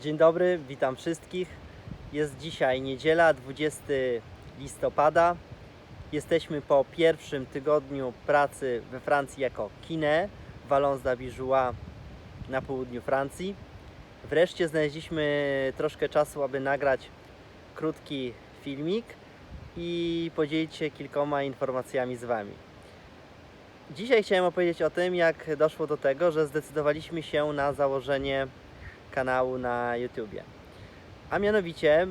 Dzień dobry, witam wszystkich. Jest dzisiaj niedziela, 20 listopada. Jesteśmy po pierwszym tygodniu pracy we Francji jako kine, Valence d'Abijoux na południu Francji. Wreszcie znaleźliśmy troszkę czasu, aby nagrać krótki filmik i podzielić się kilkoma informacjami z Wami. Dzisiaj chciałem opowiedzieć o tym, jak doszło do tego, że zdecydowaliśmy się na założenie kanału na YouTubie. A mianowicie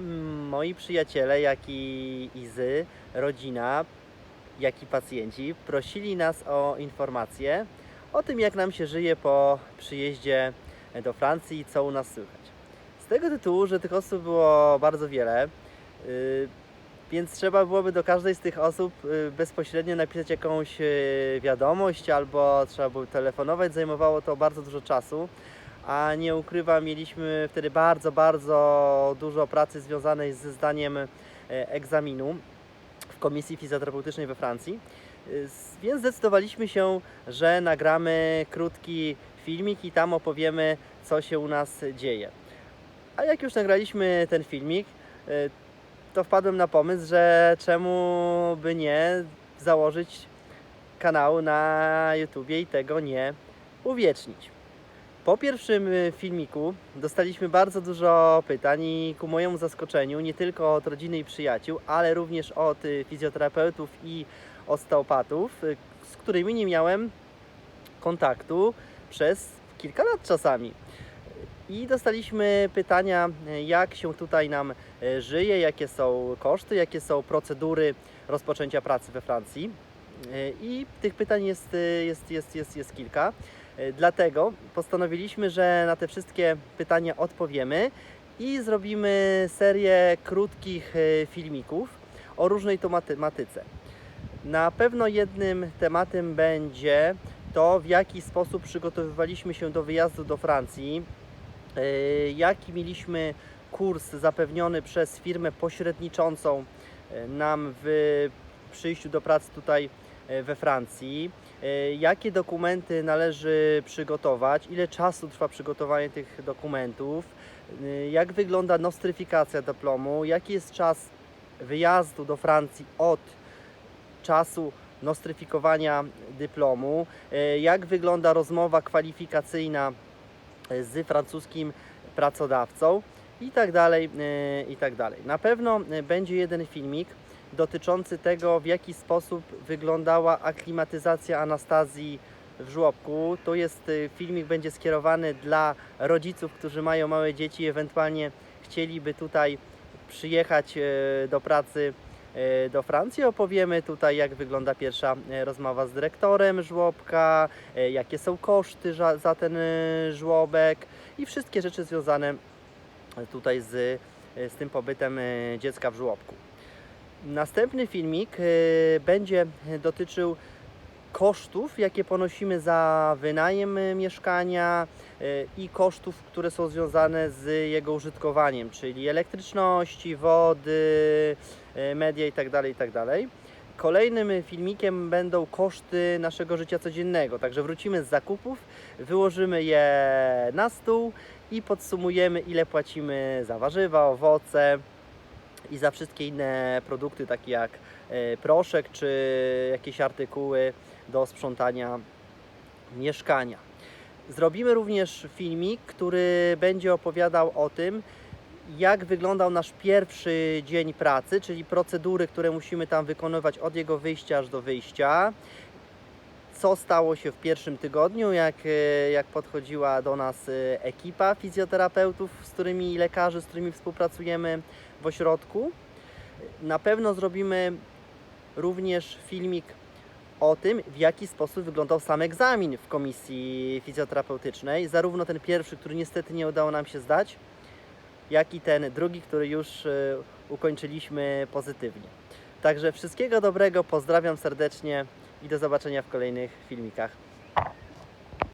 moi przyjaciele, jak i Izy, rodzina, jak i pacjenci prosili nas o informacje o tym, jak nam się żyje po przyjeździe do Francji i co u nas słychać. Z tego tytułu, że tych osób było bardzo wiele, yy, więc trzeba byłoby do każdej z tych osób yy, bezpośrednio napisać jakąś yy, wiadomość albo trzeba było telefonować. Zajmowało to bardzo dużo czasu a nie ukrywam, mieliśmy wtedy bardzo, bardzo dużo pracy związanej ze zdaniem e, egzaminu w Komisji Fizjoterapeutycznej we Francji. S- Więc zdecydowaliśmy się, że nagramy krótki filmik i tam opowiemy, co się u nas dzieje. A jak już nagraliśmy ten filmik, y, to wpadłem na pomysł, że czemu by nie założyć kanału na YouTubie i tego nie uwiecznić. Po pierwszym y, filmiku dostaliśmy bardzo dużo pytań i ku mojemu zaskoczeniu nie tylko od rodziny i przyjaciół, ale również od y, fizjoterapeutów i osteopatów, y, z którymi nie miałem kontaktu przez kilka lat czasami. I dostaliśmy pytania, jak się tutaj nam żyje, jakie są koszty, jakie są procedury rozpoczęcia pracy we Francji. I tych pytań jest, jest, jest, jest, jest kilka. E, Dlatego postanowiliśmy, że na te wszystkie pytania odpowiemy i zrobimy serię krótkich e, filmików o różnej tematyce. Na pewno jednym tematem będzie to, w jaki sposób przygotowywaliśmy się do wyjazdu do Francji, e, jaki mieliśmy kurs zapewniony przez firmę pośredniczącą nam w przyjściu do pracy tutaj we Francji, jakie dokumenty należy przygotować, ile czasu trwa przygotowanie tych dokumentów, e, jak wygląda nostryfikacja dyplomu, jaki jest czas wyjazdu do Francji od czasu nostryfikowania dyplomu, e, jak wygląda rozmowa kwalifikacyjna e, z francuskim pracodawcą? I tak dalej, e, i tak dalej. Na pewno e, będzie jeden filmik dotyczący tego, w jaki sposób wyglądała aklimatyzacja Anastazji w żłobku. To jest y, filmik, będzie skierowany dla rodziców, którzy mają małe dzieci, ewentualnie chcieliby tutaj przyjechać e, do pracy e, do Francji. Opowiemy tutaj, jak wygląda pierwsza rozmowa z dyrektorem żłobka, jakie są koszty za- za ten żłobek i wszystkie rzeczy związane tutaj z, z tym pobytem dziecka w żłobku. Następny filmik e, będzie dotyczył kosztów, jakie ponosimy za wynajem e, mieszkania e, i kosztów, które są związane z jego użytkowaniem, czyli elektryczności, wody, media itd. itd. Kolejnym filmikiem będą koszty naszego życia codziennego, także wrócimy z zakupów, wyłożymy je na stół i podsumujemy ile płacimy za warzywa, owoce, i za wszystkie inne produkty, takie jak e, proszek czy jakieś artykuły do sprzątania mieszkania. Zrobimy również filmik, który będzie opowiadał o tym, jak wyglądał nasz pierwszy dzień pracy, czyli procedury, które musimy tam wykonywać od jego wyjścia aż do wyjścia. Co stało się w pierwszym tygodniu, jak, e, jak podchodziła do nas e, ekipa fizjoterapeutów, z którymi lekarzy, z którymi współpracujemy w ośrodku. Na pewno zrobimy również filmik o tym, w jaki sposób wyglądał sam egzamin w komisji fizjoterapeutycznej. Zarówno ten pierwszy, który niestety nie udało nam się zdać, jak i ten drugi, który już e, ukończyliśmy pozytywnie. Także wszystkiego dobrego, pozdrawiam serdecznie i do zobaczenia w kolejnych filmikach.